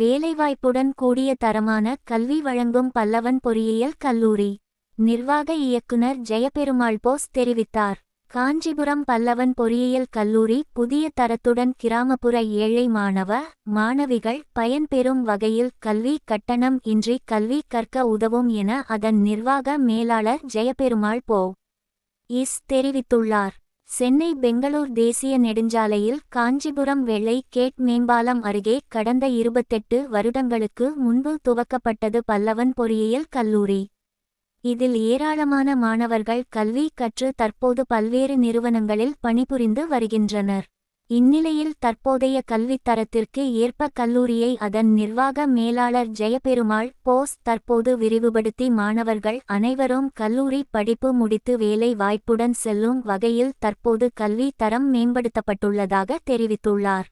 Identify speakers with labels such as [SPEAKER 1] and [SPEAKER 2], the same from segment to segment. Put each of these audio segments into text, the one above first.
[SPEAKER 1] வேலைவாய்ப்புடன் கூடிய தரமான கல்வி வழங்கும் பல்லவன் பொறியியல் கல்லூரி. நிர்வாக இயக்குனர் ஜெயபெருமாள் போஸ் தெரிவித்தார். காஞ்சிபுரம் பல்லவன் பொறியியல் கல்லூரி புதிய தரத்துடன் கிராமப்புற ஏழை மாணவ மாணவிகள் பயன்பெறும் வகையில் கல்வி கட்டணம் இன்றி கல்வி கற்க உதவும் என அதன் நிர்வாக மேலாளர் ஜெயபெருமாள் போ. இஸ் தெரிவித்துள்ளார். சென்னை பெங்களூர் தேசிய நெடுஞ்சாலையில் காஞ்சிபுரம் வெள்ளை கேட் மேம்பாலம் அருகே கடந்த இருபத்தெட்டு வருடங்களுக்கு முன்பு துவக்கப்பட்டது பல்லவன் பொறியியல் கல்லூரி. இதில் ஏராளமான மாணவர்கள் கல்வி கற்று தற்போது பல்வேறு நிறுவனங்களில் பணிபுரிந்து வருகின்றனர். இந்நிலையில் தற்போதைய கல்வித் தரத்திற்கு ஏற்ப கல்லூரியை அதன் நிர்வாக மேலாளர் ஜெயபெருமாள் போஸ் தற்போது விரிவுபடுத்தி மாணவர்கள் அனைவரும் கல்லூரி படிப்பு முடித்து வேலை வாய்ப்புடன் செல்லும் வகையில் தற்போது கல்வி தரம் மேம்படுத்தப்பட்டுள்ளதாக தெரிவித்துள்ளார்.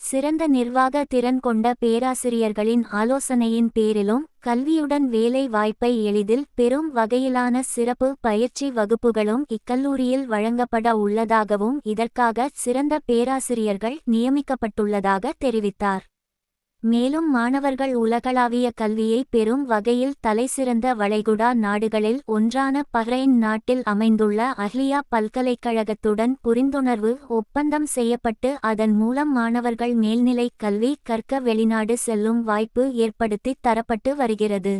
[SPEAKER 1] சிறந்த நிர்வாக திறன் கொண்ட பேராசிரியர்களின் ஆலோசனையின் பேரிலும் கல்வியுடன் வேலை வாய்ப்பை எளிதில் பெறும் வகையிலான சிறப்பு பயிற்சி வகுப்புகளும் இக்கல்லூரியில் வழங்கப்பட உள்ளதாகவும் இதற்காக சிறந்த பேராசிரியர்கள் நியமிக்கப்பட்டுள்ளதாக தெரிவித்தார். மேலும் மாணவர்கள் உலகளாவிய கல்வியை பெறும் வகையில் தலைசிறந்த வளைகுடா நாடுகளில் ஒன்றான பஹ்ரைன் நாட்டில் அமைந்துள்ள அஹ்லியா பல்கலைக்கழகத்துடன் புரிந்துணர்வு ஒப்பந்தம் செய்யப்பட்டு அதன் மூலம் மாணவர்கள் மேல்நிலை கல்வி கற்க வெளிநாடு செல்லும் வாய்ப்பு ஏற்படுத்தி தரப்பட்டு வருகிறது.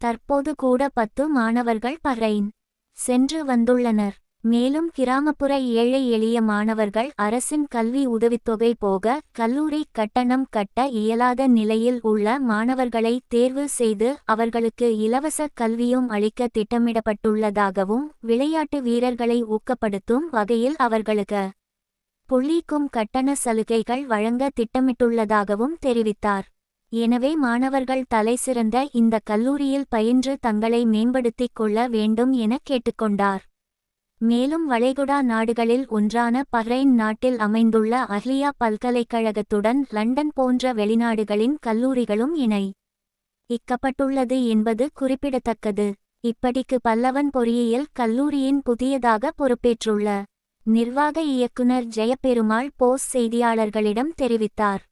[SPEAKER 1] தற்போது கூட பத்து மாணவர்கள் பஹ்ரைன் சென்று வந்துள்ளனர். மேலும் கிராமப்புற ஏழை எளிய மாணவர்கள் அரசின் கல்வி உதவித்தொகை போக கல்லூரி கட்டணம் கட்ட இயலாத நிலையில் உள்ள மாணவர்களை தேர்வு செய்து அவர்களுக்கு இலவச கல்வியும் அளிக்க திட்டமிடப்பட்டுள்ளதாகவும் விளையாட்டு வீரர்களை ஊக்கப்படுத்தும் வகையில் அவர்களுக்கு புள்ளிக்கும் கட்டண சலுகைகள் வழங்க திட்டமிட்டுள்ளதாகவும் தெரிவித்தார். எனவே மாணவர்கள் தலைசிறந்த இந்த கல்லூரியில் பயின்று தங்களை மேம்படுத்திக் கொள்ள வேண்டும் என கேட்டுக்கொண்டார். மேலும் வளைகுடா நாடுகளில் ஒன்றான பஹ்ரைன் நாட்டில் அமைந்துள்ள அஹ்லியா பல்கலைக்கழகத்துடன் லண்டன் போன்ற வெளிநாடுகளின் கல்லூரிகளும் இணை. இக்கப்பட்டுள்ளது என்பது குறிப்பிடத்தக்கது. இப்படிக்கு பல்லவன் பொறியியல் கல்லூரியின் புதியதாக பொறுப்பேற்றுள்ள நிர்வாக இயக்குனர் ஜெயபெருமாள் போஸ் செய்தியாளர்களிடம் தெரிவித்தார்.